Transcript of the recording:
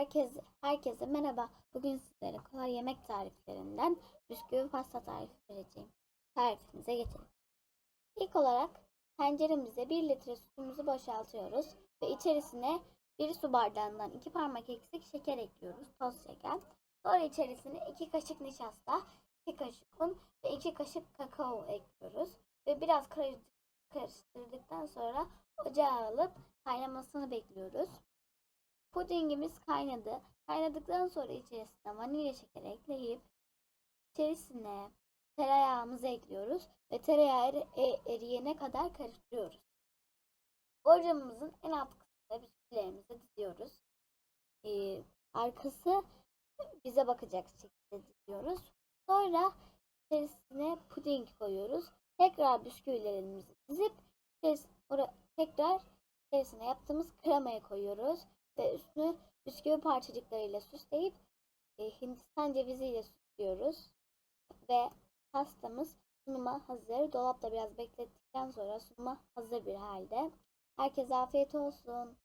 Herkese, herkese merhaba. Bugün sizlere kolay yemek tariflerinden bisküvi pasta tarifi vereceğim. Tarifimize geçelim. İlk olarak tenceremize 1 litre sütümüzü boşaltıyoruz ve içerisine 1 su bardağından 2 parmak eksik şeker ekliyoruz. Toz şeker. Sonra içerisine 2 kaşık nişasta, 2 kaşık un ve 2 kaşık kakao ekliyoruz. Ve biraz karış- karıştırdıktan sonra ocağa alıp kaynamasını bekliyoruz. Pudingimiz kaynadı. Kaynadıktan sonra içerisine vanilya şekeri ekleyip içerisine tereyağımızı ekliyoruz ve tereyağı eri- e- eriyene kadar karıştırıyoruz. Borcamımızın en alt kısmında bisküvilerimizi diziyoruz. Ee, arkası bize bakacak şekilde diziyoruz. Sonra içerisine puding koyuyoruz. Tekrar bisküvilerimizi dizip içeris- ora- tekrar içerisine yaptığımız kremayı koyuyoruz ve üstünü bisküvi parçacıklarıyla süsleyip e, Hindistan ceviziyle süslüyoruz. Ve pastamız sunuma hazır. Dolapta biraz beklettikten sonra sunuma hazır bir halde. Herkese afiyet olsun.